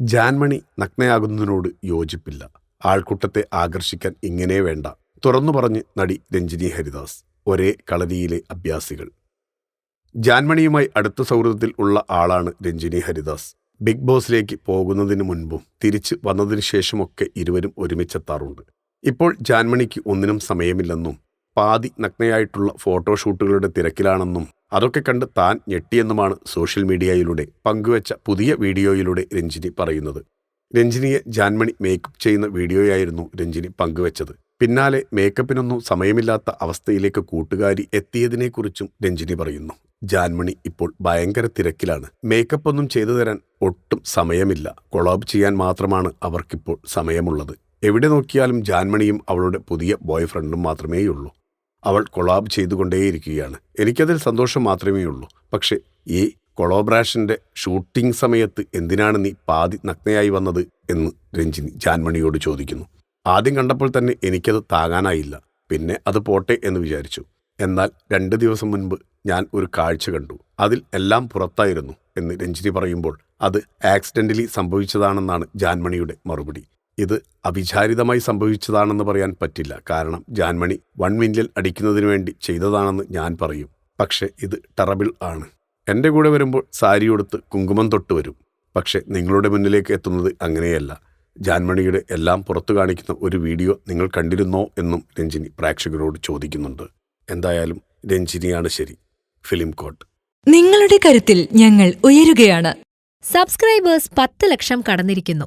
ജാൻമണി നഗ്നയാകുന്നതിനോട് യോജിപ്പില്ല. ആൾക്കൂട്ടത്തെ ആകർഷിക്കാൻ ഇങ്ങനെ വേണ്ട. തുറന്നു പറഞ്ഞ് നടി രഞ്ജിനി ഹരിദാസ് ഒരേ കളരിയിലെ അഭ്യാസികൾ. ജാൻമണിയുമായി അടുത്ത സൗഹൃദത്തിൽ ഉള്ള ആളാണ് രഞ്ജിനി ഹരിദാസ്. ബിഗ് ബോസിലേക്ക് പോകുന്നതിന് മുൻപും തിരിച്ച് വന്നതിനു ശേഷമൊക്കെ ഇരുവരും ഒരുമിച്ചെത്താറുണ്ട്. ഇപ്പോൾ ജാൻമണിക്ക് ഒന്നിനും സമയമില്ലെന്നും പാതി നഗ്നയായിട്ടുള്ള ഫോട്ടോഷൂട്ടുകളുടെ തിരക്കിലാണെന്നും അതൊക്കെ കണ്ട് താൻ ഞെട്ടിയെന്നുമാണ് സോഷ്യൽ മീഡിയയിലൂടെ പങ്കുവച്ച പുതിയ വീഡിയോയിലൂടെ രഞ്ജിനി പറയുന്നത്. രഞ്ജിനിയെ ജാൻമണി മേക്കപ്പ് ചെയ്യുന്ന വീഡിയോയായിരുന്നു രഞ്ജിനി പങ്കുവച്ചത്. പിന്നാലെ മേക്കപ്പിനൊന്നും സമയമില്ലാത്ത അവസ്ഥയിലേക്ക് കൂട്ടുകാരി എത്തിയതിനെക്കുറിച്ചും രഞ്ജിനി പറയുന്നു. ജാൻമണി ഇപ്പോൾ ഭയങ്കര തിരക്കിലാണ്. മേക്കപ്പ് ഒന്നും ചെയ്തു തരാൻ ഒട്ടും സമയമില്ല. കൊളാബ് ചെയ്യാൻ മാത്രമാണ് അവർക്കിപ്പോൾ സമയമുള്ളത്. എവിടെ നോക്കിയാലും ജാൻമണിയും അവളുടെ പുതിയ ബോയ്ഫ്രണ്ടും മാത്രമേയുള്ളൂ. അവൾ കൊളാബ് ചെയ്തുകൊണ്ടേയിരിക്കുകയാണ്. എനിക്കതിൽ സന്തോഷം മാത്രമേ ഉള്ളൂ. പക്ഷേ ഈ കൊളോബ്രാഷന്റെ ഷൂട്ടിംഗ് സമയത്ത് എന്തിനാണ് നീ പാതി നഗ്നയായി വന്നത് എന്ന് രഞ്ജിനി ജാൻമണിയോട് ചോദിക്കുന്നു. ആദ്യം കണ്ടപ്പോൾ തന്നെ എനിക്കത് താങ്ങാനായില്ല. പിന്നെ അത് പോട്ടെ എന്ന് വിചാരിച്ചു. എന്നാൽ രണ്ട് ദിവസം മുൻപ് ഞാൻ ഒരു കാഴ്ച കണ്ടു. അതിൽ എല്ലാം പുറത്തായിരുന്നു എന്ന് രഞ്ജിനി പറയുമ്പോൾ അത് ആക്സിഡന്റലി സംഭവിച്ചതാണെന്നാണ് ജാൻമണിയുടെ മറുപടി. ഇത് അവിചാരിതമായി സംഭവിച്ചതാണെന്ന് പറയാൻ പറ്റില്ല. കാരണം ജാൻമണി വൺ മില്യൺ അടിക്കുന്നതിനു വേണ്ടി ചെയ്തതാണെന്ന് ഞാൻ പറയും. പക്ഷേ ഇത് ടറബിൾ ആണ്. എന്റെ കൂടെ വരുമ്പോൾ സാരി കുങ്കുമം തൊട്ട് വരും. പക്ഷേ നിങ്ങളുടെ മുന്നിലേക്ക് എത്തുന്നത് അങ്ങനെയല്ല. ജാൻമണിയുടെ എല്ലാം പുറത്തു കാണിക്കുന്ന ഒരു വീഡിയോ നിങ്ങൾ കണ്ടിരുന്നോ എന്നും രഞ്ജിനി പ്രേക്ഷകരോട് ചോദിക്കുന്നുണ്ട്. എന്തായാലും രഞ്ജിനിയാണ് ശരി. ഫിലിം കോട്ട്. നിങ്ങളുടെ കരുത്തിൽ ഞങ്ങൾ ഉയരുകയാണ്. സബ്സ്ക്രൈബേഴ്സ് പത്ത് ലക്ഷം കടന്നിരിക്കുന്നു.